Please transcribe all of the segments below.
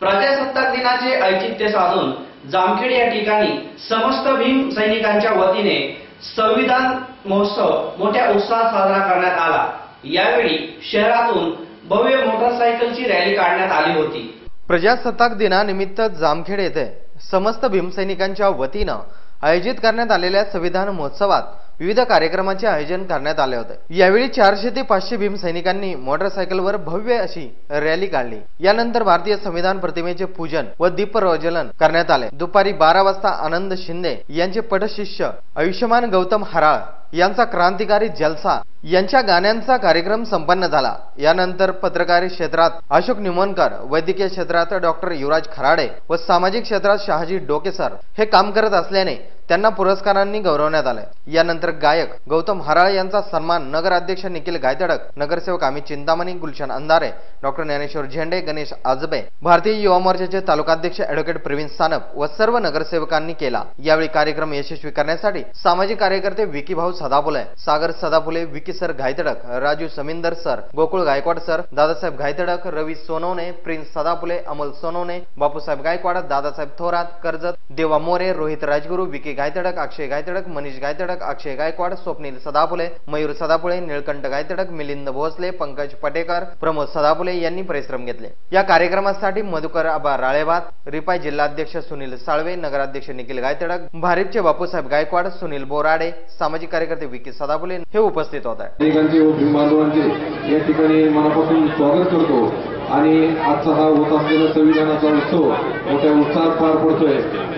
प्रजासत्ताक दिनाचे औचित्य साधून जामखेड या ठिकाणी समस्त भीम सैनिकांच्या वतीने संविधान महोत्सव मोठ्या उत्साहात साजरा करण्यात आला. यावेळी शहरातून भव्य मोटरसायकलची रॅली काढण्यात आली होती. प्रजासत्ताक दिनानिमित्त जामखेड येथे समस्त भीमसैनिकांच्या वतीनं आयोजित करण्यात आलेल्या संविधान महोत्सवात विविध कार्यक्रमाचे आयोजन करण्यात आले होते. यावेळी चारशे ते पाचशे भीमसैनिकांनी मोटरसायकलवर भव्य अशी रॅली काढली. यानंतर भारतीय संविधान प्रतिमेचे पूजन व दीपप्रज्वलन करण्यात आले. दुपारी बारा वाजता आनंद शिंदे यांचे पटशिष्य आयुष्यमान गौतम हराळ यांचा क्रांतिकारी जलसा यांच्या गाण्यांचा कार्यक्रम संपन्न झाला. यानंतर पत्रकार क्षेत्रात अशोक निमोनकर वैद्यकीय क्षेत्रात डॉक्टर युवराज खराडे व सामाजिक क्षेत्रात शहाजी डोकेसर हे काम करत असल्याने त्यांना पुरस्कारांनी गौरवण्यात आलं. यानंतर गायक गौतम हराळ यांचा सन्मान नगराध्यक्ष निखिल गायतडक नगरसेवक आम्ही चिंतामणी गुलशन अंधारे डॉक्टर ज्ञानेश्वर झेंडे गणेश आजबे भारतीय युवा मोर्चाचे तालुकाध्यक्ष अॅडव्होकेट प्रवीण सानप व सर्व नगरसेवकांनी केला. यावेळी कार्यक्रम यशस्वी करण्यासाठी सामाजिक कार्यकर्ते विकीभाऊ Sadaphule Sagar Sadaphule Vicky sir Ghaytadak Raju Samindar sir Gokul Gaikwad sir Dadasaheb Ghaytadak Ravi Sonawane Prince Sadaphule Amol Sonawane Bapusaheb Gaikwad Dadasaheb Thorat Karjat Deva More Rohit Rajguru Vicky Gaytadak Akshay Gaytadak Manish Gaytadak Akshay Gaikwad Swapnil Sadaphule Mayur Sadapule Nilkanth Gaytadak Milind Bhosale Pankaj Patekar Pramod Sadaphule यांनी परिश्रम घेतले. या कार्यक्रमासाठी मधुकर आबा राळेभात रिपाई जिल्हाध्यक्ष सुनील साळवे नगराध्यक्ष निखिल गायतडक भारिपचे बापूसाहेब गायकवाड सुनील बोराडे सामाजिक कार्यकर्ते विकी सदाफुले हे उपस्थित होते. आहे. सैनिकांचे व बांधवांचे या ठिकाणी मनापासून स्वागत करतो. आणि आजचा हा होत असलेला संविधानाचा उत्सव मोठ्या उत्साहात पार पडतोय.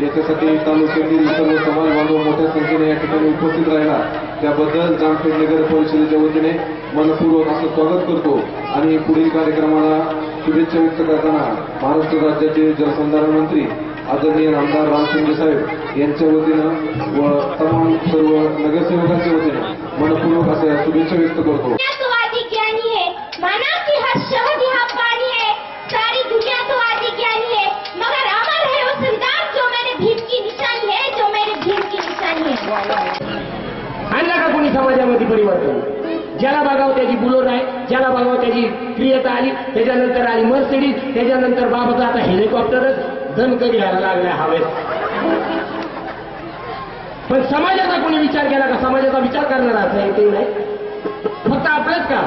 याच्यासाठी तालुक्यातील सर्व समाज बांधव मोठ्या संख्येने या ठिकाणी उपस्थित राहिला. त्याबद्दल जामखेड नगर परिषदेच्या वतीने मनपूर्वक असं स्वागत करतो. आणि पुढील कार्यक्रमाला शुभेच्छा व्यक्त करताना महाराष्ट्र राज्याचे जलसंधारण मंत्री आदरणीय आमदार रामशिंदे साहेब यांच्या वतीनं व तमाम सर्व नगरसेवकांच्या वतीनं मनपूर्वक अशा शुभेच्छा व्यक्त करतो. दुनिया तो आदि ज्ञानी है माना कि हर शब्द यहाँ पानी है सारी दुनिया तो आदि ज्ञानी है मगर अमर है वो संविधान जो मेरे भीम की निशानी है जो मेरे भीम की निशानी है. आणला का कोणी समाजामध्ये परिवर्तन? ज्याला बघावं त्याची बुलोर आहे ज्याला बघावं त्याची क्रियता आली त्याच्यानंतर आली मर्सिडीज त्याच्यानंतर बाबाचा आता हेलिकॉप्टरच. दणकरी घ्यायला लागल्या हवेत. पण समाजाचा कोणी विचार केला का? समाजाचा विचार करणार असं ते नाही फक्त आपलंच का?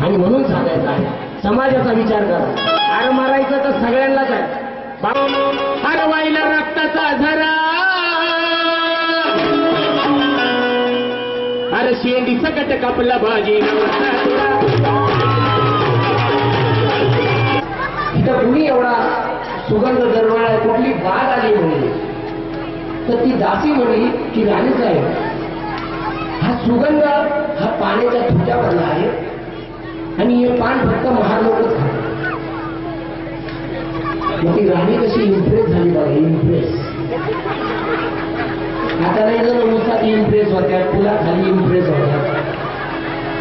आणि म्हणून सांगायचं आहे समाजाचा विचार करा. आर मारायचं तर सगळ्यांनाच आहे. बा- हरवायला रक्ताचा झरा अरे शेंडी सकट कापला भाजी इथं सुगंध दरवाळा आहे कुठली बाग आली म्हणली तर ती दासी म्हणली की राणीच आहे हा सुगंध हा पाण्याच्या थुट्यावरला आहे आणि हे पान फक्त महालोकच खातात मग ती राणी कशी इम्प्रेस झाली बघा इम्प्रेस आता लय जण उसात इम्प्रेस होत्या पुला खाली इम्प्रेस होत्या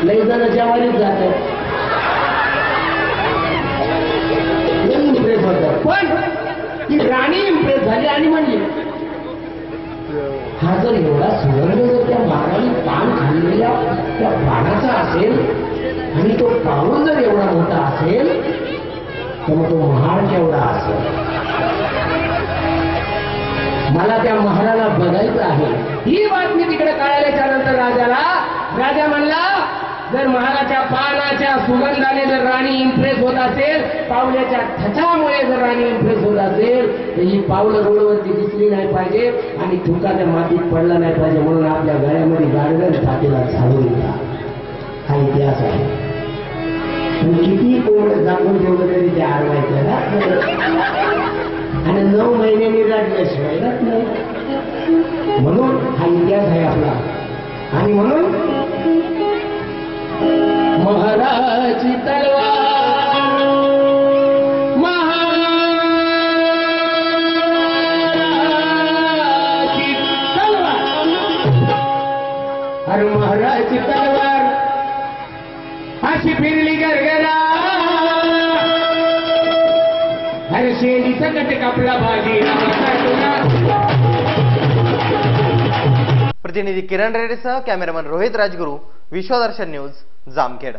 लय जण जेवारीच जातात. पण ती राणी इम्प्रेस झाली आणि म्हणली हा जर एवढा सुवर्ण जर त्या मानाने पान खाल्लेल्या त्या पानाचा असेल आणि तो पाऊल जर एवढा मोठा असेल तर मग तो महाड केवढा असेल? मला त्या महाराला बघायचं आहे. ही बातमी तिकडे कळाल्याच्या नंतर राजाला राजा म्हणला जर महाराच्या पानाच्या सुगंधाने जर राणी इम्प्रेस होत असेल पावल्याच्या ठचामुळे जर राणी इम्प्रेस होत असेल तर ही पावलं रोडवरती दिसली नाही पाहिजे आणि थुकाच्या मातीत पडला नाही पाहिजे म्हणून आपल्या गळ्यामध्ये गाडगन छातीला झाडून येतात हा इतिहास आहे. किती कोण जागून ठेवलं तरी ते आडवायचं ना? आणि नऊ महिन्यांनी राजल्याशिवाय म्हणून हा इतिहास आहे आपला. आणि म्हणून? तलवार. तलवार. अरे तलवार. अशी फिरली गरगरा. अरे सकट कापला भाजी प्रतिनिधी किरण रेड्डीसह कॅमेरामन रोहित राजगुरू विश्वदर्शन न्यूज जामखेड.